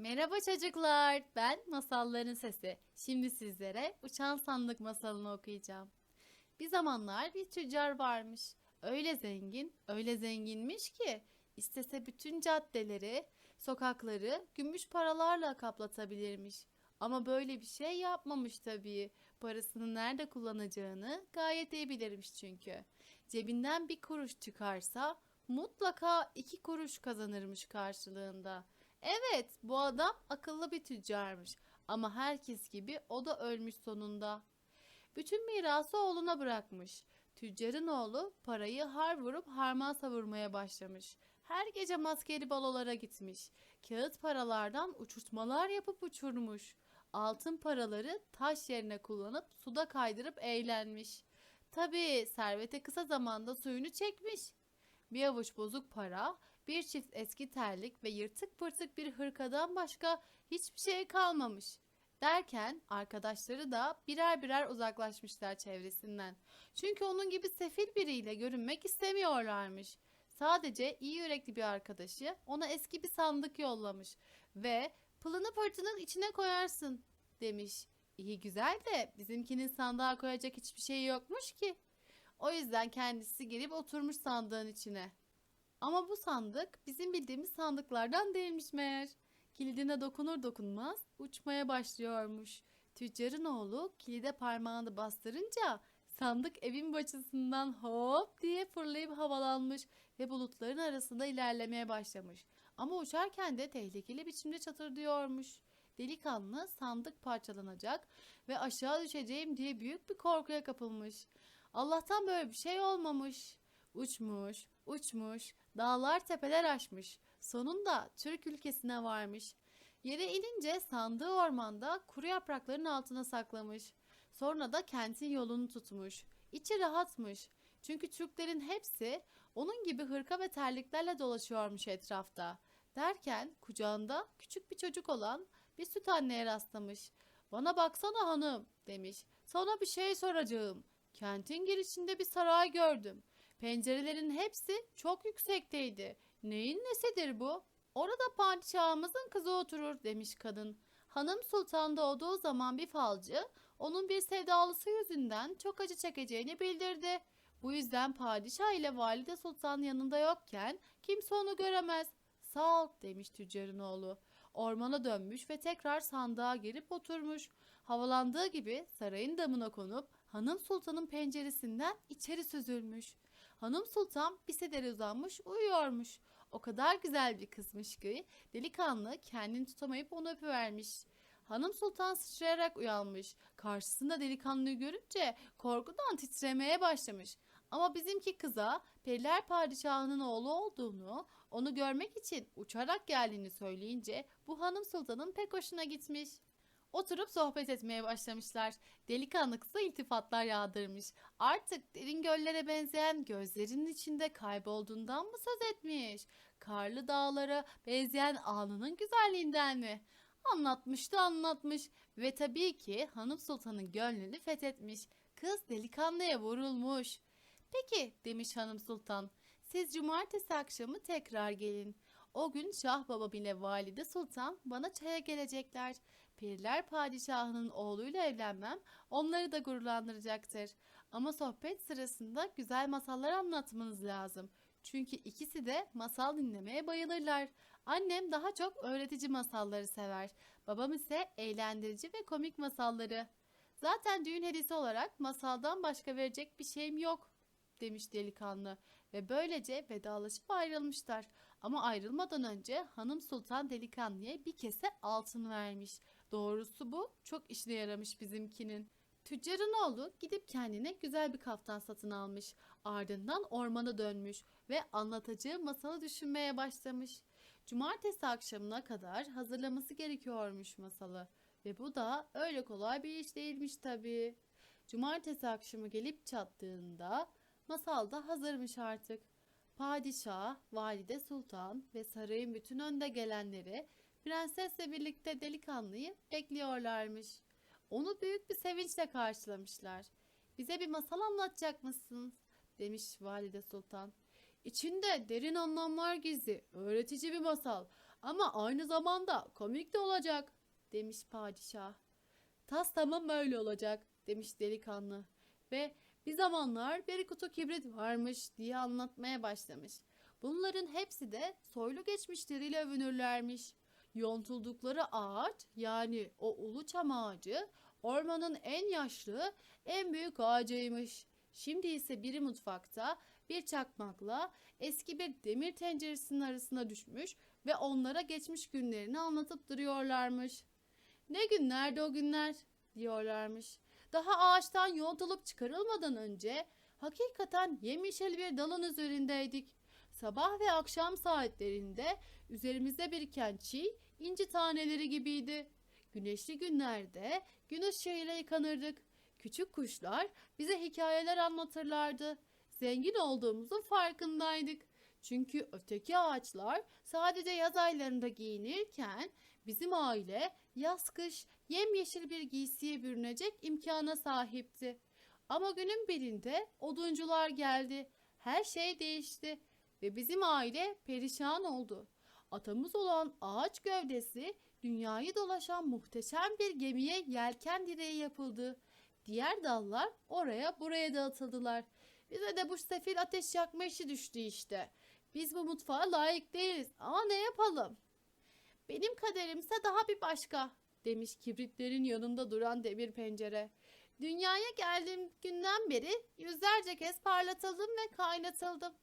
Merhaba çocuklar, ben Masalların Sesi. Şimdi sizlere Uçan Sandık masalını okuyacağım. Bir zamanlar bir tüccar varmış. Öyle zengin, öyle zenginmiş ki istese bütün caddeleri, sokakları gümüş paralarla kaplatabilirmiş. Ama böyle bir şey yapmamış tabii. Parasını nerede kullanacağını gayet iyi bilirmiş çünkü. Cebinden bir kuruş çıkarsa mutlaka iki kuruş kazanırmış karşılığında. Evet, bu adam akıllı bir tüccarmış ama herkes gibi o da ölmüş sonunda. Bütün mirası oğluna bırakmış. Tüccarın oğlu parayı har vurup harman savurmaya başlamış. Her gece maskeli balolara gitmiş. Kağıt paralardan uçurtmalar yapıp uçurmuş. Altın paraları taş yerine kullanıp suda kaydırıp eğlenmiş. Tabii servete kısa zamanda suyunu çekmiş. Bir avuç bozuk para, bir çift eski terlik ve yırtık pırtık bir hırkadan başka hiçbir şey kalmamış. Derken arkadaşları da birer birer uzaklaşmışlar çevresinden. Çünkü onun gibi sefil biriyle görünmek istemiyorlarmış. Sadece iyi yürekli bir arkadaşı ona eski bir sandık yollamış ve pılını pırtının içine koyarsın demiş. İyi güzel de bizimkinin sandığa koyacak hiçbir şey yokmuş ki. O yüzden kendisi gelip oturmuş sandığın içine. Ama bu sandık bizim bildiğimiz sandıklardan değilmiş meğer. Kilidine dokunur dokunmaz uçmaya başlıyormuş. Tüccarın oğlu kilide parmağını bastırınca sandık evin başısından hop diye fırlayıp havalanmış ve bulutların arasında ilerlemeye başlamış. Ama uçarken de tehlikeli biçimde çatırdıyormuş. Delikanlı sandık parçalanacak ve aşağı düşeceğim diye büyük bir korkuya kapılmış. Allah'tan böyle bir şey olmamış. Uçmuş, uçmuş, dağlar tepeler aşmış. Sonunda Türk ülkesine varmış. Yere inince sandığı ormanda kuru yaprakların altına saklamış. Sonra da kentin yolunu tutmuş. İçi rahatmış. Çünkü Türklerin hepsi onun gibi hırka ve terliklerle dolaşıyormuş etrafta. Derken kucağında küçük bir çocuk olan bir süt anneye rastlamış. Bana baksana hanım demiş. Sana bir şey soracağım. Kentin girişinde bir saray gördüm. Pencerelerin hepsi çok yüksekteydi. Neyin nesidir bu? Orada padişahımızın kızı oturur demiş kadın. Hanım Sultan doğduğu zaman bir falcı onun bir sevdalısı yüzünden çok acı çekeceğini bildirdi. Bu yüzden padişah ile valide sultan yanında yokken kimse onu göremez. Sağ ol demiş tüccarın oğlu. Ormana dönmüş ve tekrar sandığa girip oturmuş. Havalandığı gibi sarayın damına konup hanım sultanın penceresinden içeri süzülmüş. Hanım sultan bir sedere uzanmış uyuyormuş. O kadar güzel bir kızmış ki delikanlı kendini tutamayıp onu öpüvermiş. Hanım sultan sıçrayarak uyanmış. Karşısında delikanlıyı görünce korkudan titremeye başlamış. Ama bizimki kıza Periler Padişahı'nın oğlu olduğunu, onu görmek için uçarak geldiğini söyleyince bu hanım sultanın pek hoşuna gitmiş. Oturup sohbet etmeye başlamışlar. Delikanlı kıza iltifatlar yağdırmış. Artık derin göllere benzeyen gözlerinin içinde kaybolduğundan mı söz etmiş? Karlı dağlara benzeyen alnının güzelliğinden mi? Anlatmış da anlatmış ve tabii ki hanım sultanın gönlünü fethetmiş. Kız delikanlıya vurulmuş. Peki demiş hanım sultan. Siz cumartesi akşamı tekrar gelin. O gün Şah Baba ile Valide Sultan bana çaya gelecekler. Periler padişahının oğluyla evlenmem onları da gururlandıracaktır. Ama sohbet sırasında güzel masallar anlatmanız lazım. Çünkü ikisi de masal dinlemeye bayılırlar. Annem daha çok öğretici masalları sever. Babam ise eğlendirici ve komik masalları. Zaten düğün hediyesi olarak masaldan başka verecek bir şeyim yok demiş delikanlı ve böylece vedalaşıp ayrılmışlar. Ama ayrılmadan önce hanım sultan delikanlıya bir kese altın vermiş. Doğrusu bu çok işine yaramış bizimkinin. Tüccarın oğlu gidip kendine güzel bir kaftan satın almış. Ardından ormana dönmüş ve anlatacağı masalı düşünmeye başlamış. Cumartesi akşamına kadar hazırlaması gerekiyormuş masalı. Ve bu da öyle kolay bir iş değilmiş tabii. Cumartesi akşamı gelip çattığında masal da hazırmış artık. Padişah, valide sultan ve sarayın bütün önde gelenleri prensesle birlikte delikanlıyı bekliyorlarmış. Onu büyük bir sevinçle karşılamışlar. Bize bir masal anlatacak mısınız? demiş valide sultan. İçinde derin anlamlar gizli, öğretici bir masal. Ama aynı zamanda komik de olacak demiş padişah. Tas tamam böyle olacak demiş delikanlı ve bir zamanlar bir kutu kibrit varmış diye anlatmaya başlamış. Bunların hepsi de soylu geçmişleriyle övünürlermiş. Yontuldukları ağaç yani o ulu çam ağacı ormanın en yaşlı, en büyük ağacıymış. Şimdi ise biri mutfakta bir çakmakla eski bir demir tenceresinin arasına düşmüş ve onlara geçmiş günlerini anlatıp duruyorlarmış. Ne günlerdi o günler diyorlarmış. Daha ağaçtan yontulup çıkarılmadan önce hakikaten yemyeşil bir dalın üzerindeydik. Sabah ve akşam saatlerinde üzerimizde biriken çiğ inci taneleri gibiydi. Güneşli günlerde gün ışığıyla yıkanırdık. Küçük kuşlar bize hikayeler anlatırlardı. Zengin olduğumuzun farkındaydık. Çünkü öteki ağaçlar sadece yaz aylarında giyinirken bizim aile yaz kış yemyeşil bir giysiye bürünecek imkana sahipti. Ama günün birinde oduncular geldi. Her şey değişti ve bizim aile perişan oldu. Atamız olan ağaç gövdesi dünyayı dolaşan muhteşem bir gemiye yelken direği yapıldı. Diğer dallar oraya buraya dağıtıldılar. Bize de bu sefil ateş yakma işi düştü işte. Biz bu mutfağa layık değiliz ama ne yapalım? Benim kaderimse daha bir başka demiş kibritlerin yanında duran demir pencere. Dünyaya geldiğim günden beri yüzlerce kez parlatıldım ve kaynatıldım.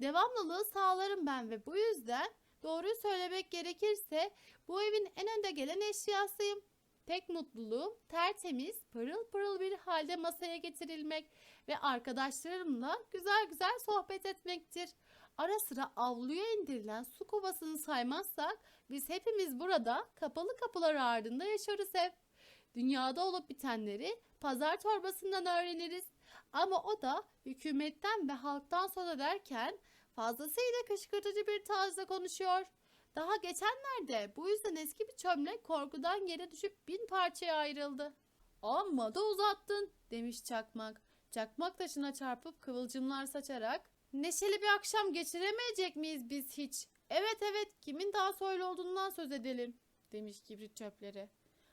Devamlılığı sağlarım ben ve bu yüzden doğruyu söylemek gerekirse bu evin en önde gelen eşyasıyım. Tek mutluluğum tertemiz, pırıl pırıl bir halde masaya getirilmek ve arkadaşlarımla güzel güzel sohbet etmektir. Ara sıra avluya indirilen su kovasını saymazsak biz hepimiz burada kapalı kapılar ardında yaşarız hep. Dünyada olup bitenleri pazar torbasından öğreniriz. Ama o da hükümetten ve halktan söz ederken fazlasıyla kışkırtıcı bir tarzda konuşuyor. Daha geçenlerde bu yüzden eski bir çömlek korkudan yere düşüp bin parçaya ayrıldı. Amma da uzattın demiş çakmak. Çakmak taşına çarpıp kıvılcımlar saçarak neşeli bir akşam geçiremeyecek miyiz biz hiç? Evet evet kimin daha soylu olduğundan söz edelim demiş kibrit çöpleri.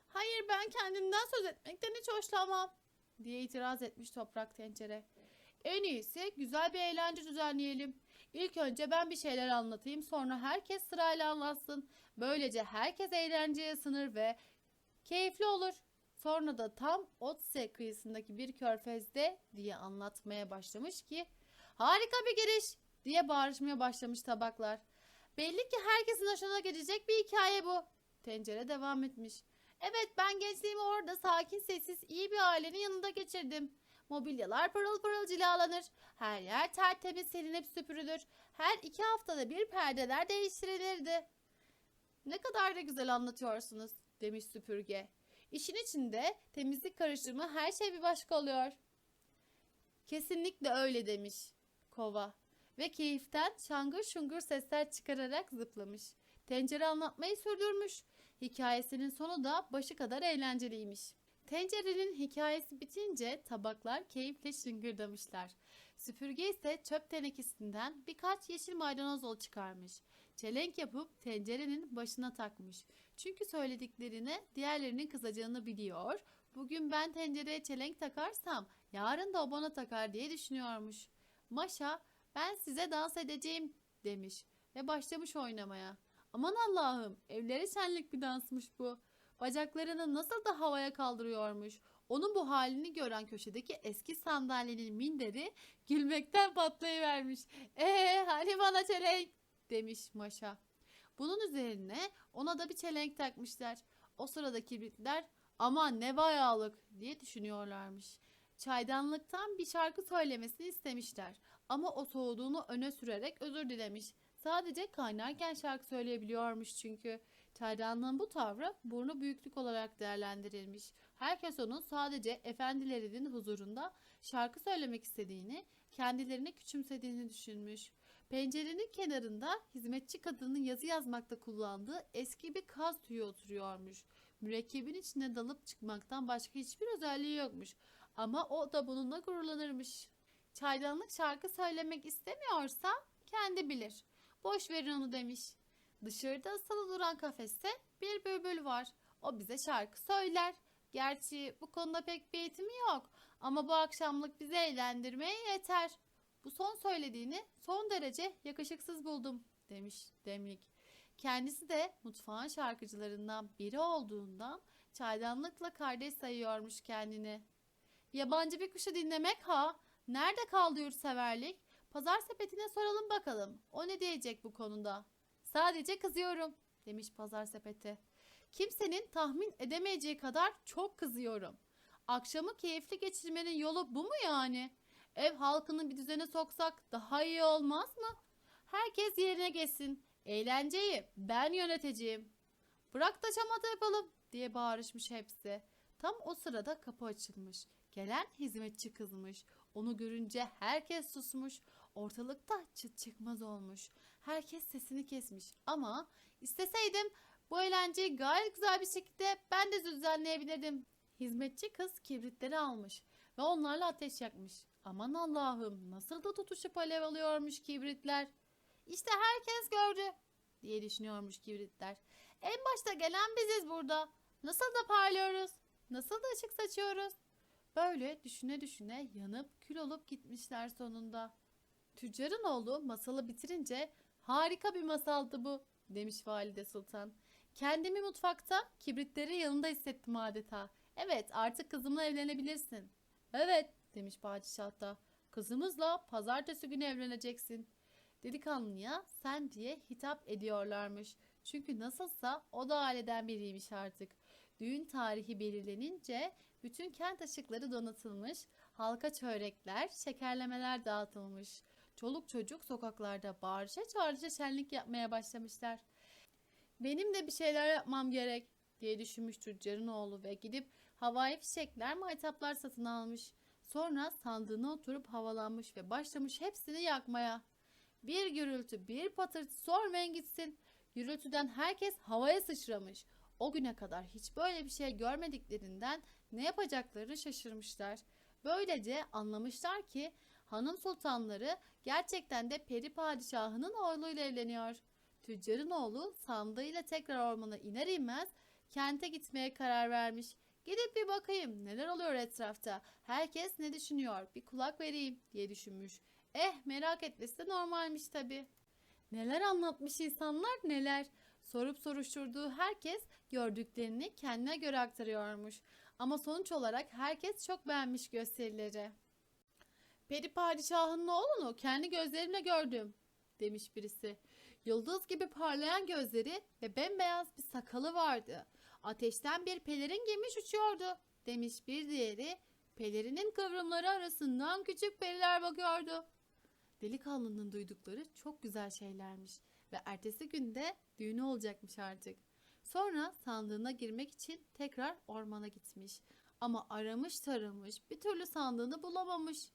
Hayır ben kendimden söz etmekten hiç hoşlanmam diye itiraz etmiş toprak tencere. En iyisi güzel bir eğlence düzenleyelim. İlk önce ben bir şeyler anlatayım sonra herkes sırayla anlatsın. Böylece herkes eğlenceye sınır ve keyifli olur. Sonra da tam Otse kıyısındaki bir körfezde diye anlatmaya başlamış ki harika bir giriş diye bağırışmaya başlamış tabaklar. Belli ki herkesin hoşuna gidecek bir hikaye bu. Tencere devam etmiş. Evet ben gençliğimi orada sakin sessiz iyi bir ailenin yanında geçirdim. Mobilyalar pırıl pırıl cilalanır. Her yer tertemiz silinip süpürülür. Her iki haftada bir perdeler değiştirilirdi. Ne kadar da güzel anlatıyorsunuz demiş süpürge. İşin içinde temizlik karışımı her şey bir başka oluyor. Kesinlikle öyle demiş kova ve keyiften şangır şungur sesler çıkararak zıplamış. Tencere anlatmayı sürdürmüş. Hikayesinin sonu da başı kadar eğlenceliymiş. Tencerenin hikayesi bitince tabaklar keyifle şıngırdamışlar. Süpürge ise çöp tenekesinden birkaç yeşil maydanozol çıkarmış. Çelenk yapıp tencerenin başına takmış. Çünkü söylediklerine diğerlerinin kızacağını biliyor. Bugün ben tencereye çelenk takarsam yarın da o bana takar diye düşünüyormuş. Maşa ben size dans edeceğim demiş ve başlamış oynamaya. Aman Allah'ım evlere şenlik bir dansmış bu. Bacaklarını nasıl da havaya kaldırıyormuş. Onun bu halini gören köşedeki eski sandalyenin minderi gülmekten patlayıvermiş. Ee hani bana çelenk demiş Maşa. Bunun üzerine ona da bir çelenk takmışlar. O sırada kibritler aman ne bayağılık diye düşünüyorlarmış. Çaydanlıktan bir şarkı söylemesini istemişler. Ama o soğuduğunu öne sürerek özür dilemiş. Sadece kaynarken şarkı söyleyebiliyormuş çünkü. Çaydanlığın bu tavrı burnu büyüklük olarak değerlendirilmiş. Herkes onun sadece efendilerinin huzurunda şarkı söylemek istediğini, kendilerini küçümsediğini düşünmüş. Pencerenin kenarında hizmetçi kadının yazı yazmakta kullandığı eski bir kaz tüyü oturuyormuş. Mürekkebin içine dalıp çıkmaktan başka hiçbir özelliği yokmuş. Ama o da bununla gururlanırmış. Çaydanlık şarkı söylemek istemiyorsa kendi bilir. Boş verin onu demiş. Dışarıda asılı duran kafeste bir bülbül var. O bize şarkı söyler. Gerçi bu konuda pek bir eğitimi yok. Ama bu akşamlık bizi eğlendirmeye yeter. Bu son söylediğini son derece yakışıksız buldum demiş Demlik. Kendisi de mutfağın şarkıcılarından biri olduğundan çaydanlıkla kardeş sayıyormuş kendini. Yabancı bir kuşu dinlemek ha. Nerede kaldı yurtseverlik? Pazar sepetine soralım bakalım. O ne diyecek bu konuda? Sadece kızıyorum demiş pazar sepeti. Kimsenin tahmin edemeyeceği kadar çok kızıyorum. Akşamı keyifli geçirmenin yolu bu mu yani? Ev halkını bir düzene soksak daha iyi olmaz mı? Herkes yerine geçsin. Eğlenceyi ben yöneteceğim. Bırak da çamata yapalım diye bağırışmış hepsi. Tam o sırada kapı açılmış. Gelen hizmetçi kızmış. Onu görünce herkes susmuş. Ortalıkta çıt çıkmaz olmuş. Herkes sesini kesmiş. Ama isteseydim bu eğlenceyi gayet güzel bir şekilde ben de düzenleyebilirdim. Hizmetçi kız kibritleri almış ve onlarla ateş yakmış. Aman Allah'ım nasıl da tutuşup alev alıyormuş kibritler. İşte herkes gördü diye düşünüyormuş kibritler. En başta gelen biziz burada. Nasıl da parlıyoruz. Nasıl da ışık saçıyoruz. Böyle düşüne düşüne yanıp kül olup gitmişler sonunda. Tüccarın oğlu masalı bitirince harika bir masaldı bu demiş valide sultan. Kendimi mutfakta kibritleri yanında hissettim adeta. Evet artık kızımla evlenebilirsin. Evet demiş padişah da. Kızımızla pazartesi günü evleneceksin. Delikanlıya sen diye hitap ediyorlarmış. Çünkü nasılsa o da aileden biriymiş artık. Düğün tarihi belirlenince bütün kent ışıkları donatılmış, halka çörekler, şekerlemeler dağıtılmış. Çoluk çocuk sokaklarda bağırışa çağrışa şenlik yapmaya başlamışlar. Benim de bir şeyler yapmam gerek diye düşünmüş tüccarın oğlu ve gidip havai fişekler maytaplar satın almış. Sonra sandığına oturup havalanmış ve başlamış hepsini yakmaya. Bir gürültü bir patırtı sormayın gitsin. Gürültüden herkes havaya sıçramış. O güne kadar hiç böyle bir şey görmediklerinden ne yapacaklarını şaşırmışlar. Böylece anlamışlar ki hanım sultanları gerçekten de peri padişahının oğluyla evleniyor. Tüccarın oğlu sandığıyla tekrar ormana iner inmez kente gitmeye karar vermiş. Gidip bir bakayım neler oluyor etrafta. Herkes ne düşünüyor bir kulak vereyim diye düşünmüş. Eh merak etmesi de normalmiş tabi. Neler anlatmış insanlar neler. Sorup soruşturduğu herkes gördüklerini kendine göre aktarıyormuş. Ama sonuç olarak herkes çok beğenmiş gösterileri. Peri padişahının oğlunu kendi gözlerimle gördüm demiş birisi. Yıldız gibi parlayan gözleri ve bembeyaz bir sakalı vardı. Ateşten bir pelerin giymiş uçuyordu demiş bir diğeri. Pelerinin kıvrımları arasından küçük periler bakıyordu. Delikanlının duydukları çok güzel şeylermiş ve ertesi günde düğünü olacakmış artık. Sonra sandığına girmek için tekrar ormana gitmiş. Ama aramış taramış bir türlü sandığını bulamamış.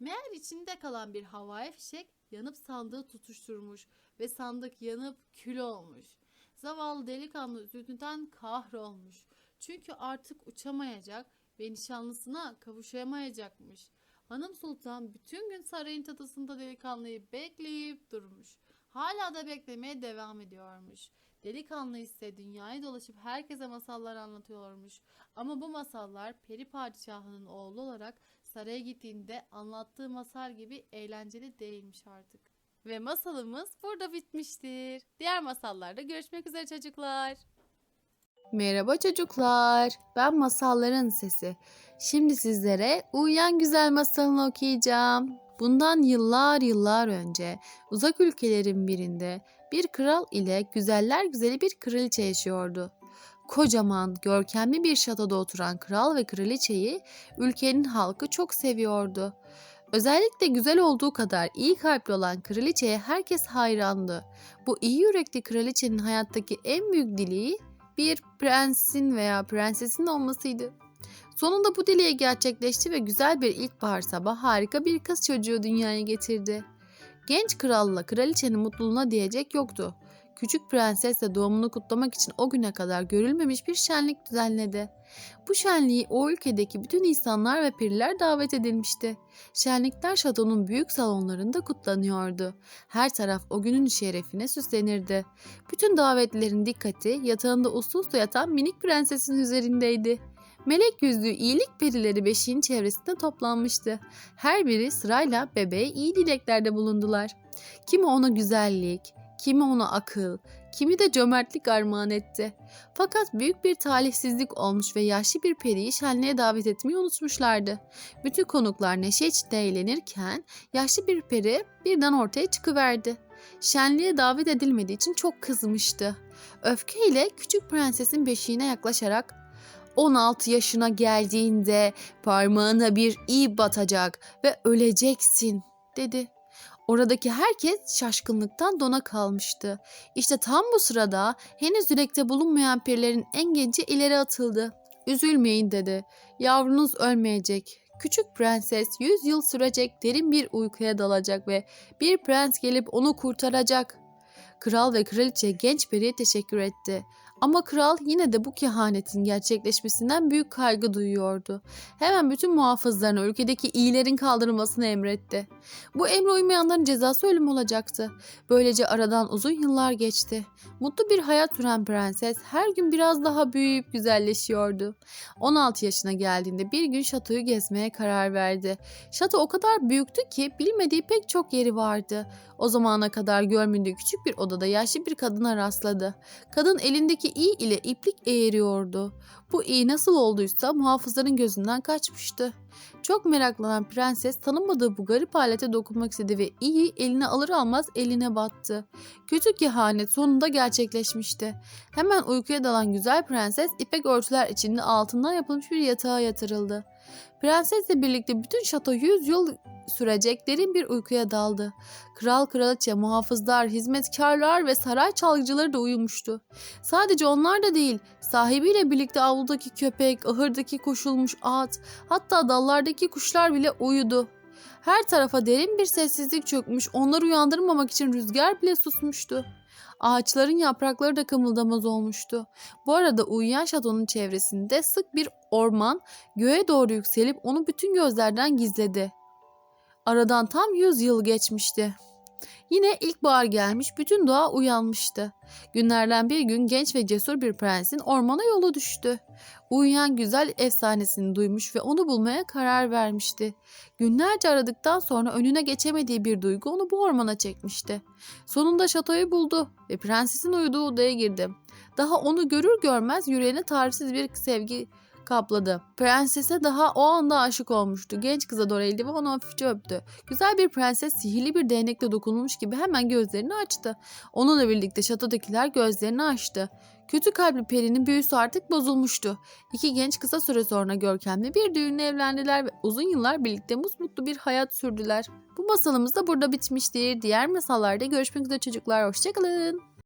Meğer içinde kalan bir havai fişek yanıp sandığı tutuşturmuş ve sandık yanıp kül olmuş. Zavallı delikanlı üzüntüden kahrolmuş. Çünkü artık uçamayacak ve nişanlısına kavuşamayacakmış. Hanım Sultan bütün gün sarayın çatısında delikanlıyı bekleyip durmuş. Hala da beklemeye devam ediyormuş. Delikanlı ise dünyayı dolaşıp herkese masallar anlatıyormuş. Ama bu masallar peri padişahının oğlu olarak saraya gittiğinde anlattığı masal gibi eğlenceli değilmiş artık. Ve masalımız burada bitmiştir. Diğer masallarda görüşmek üzere çocuklar. Merhaba çocuklar. Ben Masalların Sesi. Şimdi sizlere Uyuyan Güzel masalını okuyacağım. Bundan yıllar yıllar önce uzak ülkelerin birinde bir kral ile güzeller güzeli bir kraliçe yaşıyordu. Kocaman, görkemli bir şatoda oturan kral ve kraliçeyi ülkenin halkı çok seviyordu. Özellikle güzel olduğu kadar iyi kalpli olan kraliçeye herkes hayrandı. Bu iyi yürekli kraliçenin hayattaki en büyük dileği bir prensin veya prensesin olmasıydı. Sonunda bu dileği gerçekleşti ve güzel bir ilkbahar sabah harika bir kız çocuğu dünyaya getirdi. Genç kralla kraliçenin mutluluğuna diyecek yoktu. Küçük prenses de doğumunu kutlamak için o güne kadar görülmemiş bir şenlik düzenledi. Bu şenliği o ülkedeki bütün insanlar ve periler davet edilmişti. Şenlikler şatonun büyük salonlarında kutlanıyordu. Her taraf o günün şerefine süslenirdi. Bütün davetlilerin dikkati yatağında uslu uslu yatan minik prensesin üzerindeydi. Melek yüzlü iyilik perileri beşiğin çevresinde toplanmıştı. Her biri sırayla bebeğe iyi dileklerde bulundular. Kimi ona güzellik, kimi ona akıl, kimi de cömertlik armağan etti. Fakat büyük bir talihsizlik olmuş ve yaşlı bir periyi şenliğe davet etmeyi unutmuşlardı. Bütün konuklar neşe içinde eğlenirken yaşlı bir peri birden ortaya çıkıverdi. Şenliğe davet edilmediği için çok kızmıştı. Öfkeyle küçük prensesin beşiğine yaklaşarak 16 yaşına geldiğinde parmağına bir ip batacak ve öleceksin dedi. Oradaki herkes şaşkınlıktan dona kalmıştı. İşte tam bu sırada henüz dilekte bulunmayan perilerin en genci ileri atıldı. Üzülmeyin dedi. Yavrunuz ölmeyecek. Küçük prenses 100 yıl sürecek derin bir uykuya dalacak ve bir prens gelip onu kurtaracak. Kral ve kraliçe genç periye teşekkür etti. Ama kral yine de bu kehanetin gerçekleşmesinden büyük kaygı duyuyordu. Hemen bütün muhafızlarına ülkedeki iyilerin kaldırılmasını emretti. Bu emre uymayanların cezası ölüm olacaktı. Böylece aradan uzun yıllar geçti. Mutlu bir hayat süren prenses her gün biraz daha büyüyüp güzelleşiyordu. 16 yaşına geldiğinde bir gün şatoyu gezmeye karar verdi. Şato o kadar büyüktü ki bilmediği pek çok yeri vardı. O zamana kadar görmediği küçük bir odada yaşlı bir kadına rastladı. Kadın elindeki iğ ile iplik eğiriyordu. Bu iğ nasıl olduysa muhafızların gözünden kaçmıştı. Çok meraklanan prenses tanımadığı bu garip alete dokunmak istedi ve iği eline alır almaz eline battı. Kötü kehanet sonunda gerçekleşmişti. Hemen uykuya dalan güzel prenses ipek örtüler içinde altından yapılmış bir yatağa yatırıldı. Prensesle birlikte bütün şato 100 yıl sürecek derin bir uykuya daldı. Kral, kraliçe, muhafızlar, hizmetkarlar ve saray çalgıcıları da uyumuştu. Sadece onlar da değil, sahibiyle birlikte avludaki köpek, ahırdaki koşulmuş at, hatta dallardaki kuşlar bile uyudu. Her tarafa derin bir sessizlik çökmüş, onları uyandırmamak için rüzgar bile susmuştu. Ağaçların yaprakları da kımıldamaz olmuştu. Bu arada uyuyan şatonun çevresinde sık bir orman göğe doğru yükselip onu bütün gözlerden gizledi. Aradan tam 100 yıl geçmişti. Yine ilkbahar gelmiş, bütün doğa uyanmıştı. Günlerden bir gün genç ve cesur bir prensin ormana yolu düştü. Uyuyan güzel efsanesini duymuş ve onu bulmaya karar vermişti. Günlerce aradıktan sonra önüne geçemediği bir duygu onu bu ormana çekmişti. Sonunda şatoyu buldu ve prensesin uyuduğu odaya girdi. Daha onu görür görmez yüreğine tarifsiz bir sevgi kapladı. Prensese daha o anda aşık olmuştu. Genç kıza doğru eğildi ve onu hafifçe öptü. Güzel bir prenses sihirli bir değnekle dokunulmuş gibi hemen gözlerini açtı. Onunla birlikte şatodakiler gözlerini açtı. Kötü kalpli perinin büyüsü artık bozulmuştu. İki genç kısa süre sonra görkemli bir düğünle evlendiler ve uzun yıllar birlikte mutlu bir hayat sürdüler. Bu masalımız da burada bitmiştir. Diğer masallarda görüşmek üzere çocuklar. Hoşçakalın.